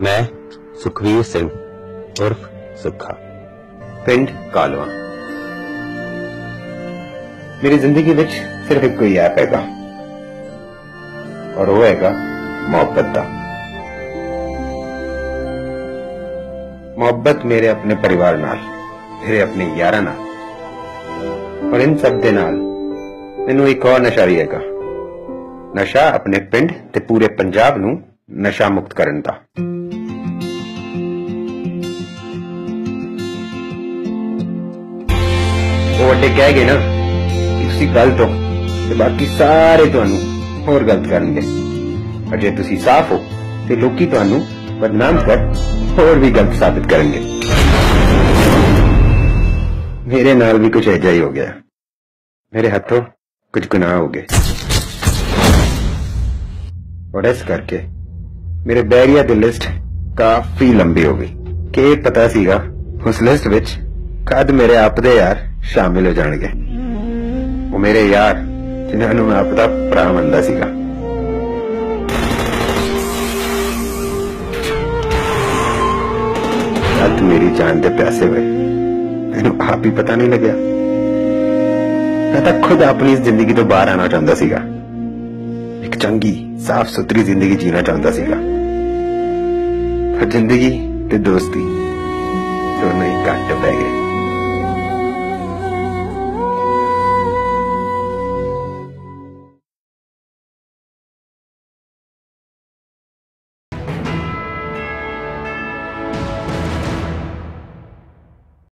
ਮੈਂ ਸੁਖਵੀਰ ਸਿੰਘ ਉਰਫ ਸੁੱਖਾ ਪਿੰਡ ਕਾਲਵਾ ਮੇਰੀ ਜ਼ਿੰਦਗੀ ਵਿੱਚ ਸਿਰਫ ਇੱਕੋ ਹੀ ਐਪ ਹੈਗਾ ਔਰ ਉਹ ਹੈਗਾ ਮੁਹੱਬਤ ਦਾ ਮੁਹੱਬਤ ਮੇਰੇ ਆਪਣੇ ਪਰਿਵਾਰ ਨਾਲ ਮੇਰੇ ਆਪਣੇ ਯਾਰਾਂ ਨਾਲ ਔਰ ਇਨ ਸਭ ਦੇ ਨਾਲ ਮੈਨੂੰ ਇੱਕ ਹੋਰ ਨਸ਼ਾ ਵੀ ਹੈਗਾ ਨਸ਼ਾ ਆਪਣੇ ਪਿੰਡ ਤੇ ਪੂਰੇ ਪੰਜਾਬ ਨੂੰ ਨਸ਼ਾ ਮੁਕਤ ਕਰਨ ਦਾ ਵੱਡੇ ਕਹਿ ਗਏ ਨਾ ਤੁਸੀਂ ਗ਼ਲਤ ਹੋ ਤੇ ਬਾਕੀ ਸਾਰੇ ਤੁਹਾਨੂੰ ਹੋਰ ਗਲਤ ਕਰਨਗੇ। ਪਰ ਜੇ ਤੁਸੀਂ ਸਾਫ਼ ਹੋ ਤੇ ਲੋਕੀ ਤੁਹਾਨੂੰ ਬਦਨਾਮ ਕਰ ਹੋਰ ਵੀ ਗਲਤ ਸਾਬਤ ਕਰਨਗੇ। ਮੇਰੇ ਨਾਲ ਵੀ ਕੁਝ ਅਜਿਹਾ ਹੀ ਹੋ ਗਿਆ। ਮੇਰੇ ਹੱਥੋਂ ਕੁਝ ਗੁਨਾਹ ਹੋ ਗਏ। ਔਰ ਇਸ ਕਰਕੇ ਮੇਰੇ ਬੈਰੀਆ ਦੀ ਲਿਸਟ ਕਾਫੀ ਲੰਬੀ ਹੋ ਗਈ। ਕਿ ਪਤਾ ਸੀਗਾ ਉਸ ਲਿਸਟ ਵਿੱਚ ਕਦ ਮੇਰੇ ਆਪ ਦੇ ਯਾਰ ਸ਼ਾਮਿਲ ਹੋ ਜਾਣਗੇ ਉਹ ਮੇਰੇ ਯਾਰ ਜਿਨ੍ਹਾਂ ਨੂੰ ਮੈਂ ਆਪਦਾ ਭਰਾ ਮੰਨਦਾ ਸੀਗਾ ਰਾਤ ਮੇਰੀ ਜਾਨ ਦੇ ਪਿਆਸੇ ਹੋਏ ਮੈਨੂੰ ਆਪ ਹੀ ਪਤਾ ਨਹੀਂ ਲੱਗਿਆ ਮੈਂ ਤਾਂ ਖੁਦ ਆਪਣੀ ਇਸ ਜ਼ਿੰਦਗੀ ਤੋਂ ਬਾਹਰ ਆਣਾ ਚਾਹੁੰਦਾ ਸੀਗਾ ਇੱਕ ਚੰਗੀ ਸਾਫ਼ ਸੁਥਰੀ ਜ਼ਿੰਦਗੀ ਜੀਣਾ ਚਾਹੁੰਦਾ ਸੀਗਾ ਪਰ ਜ਼ਿੰਦਗੀ ਤੇ ਦੋਸਤੀ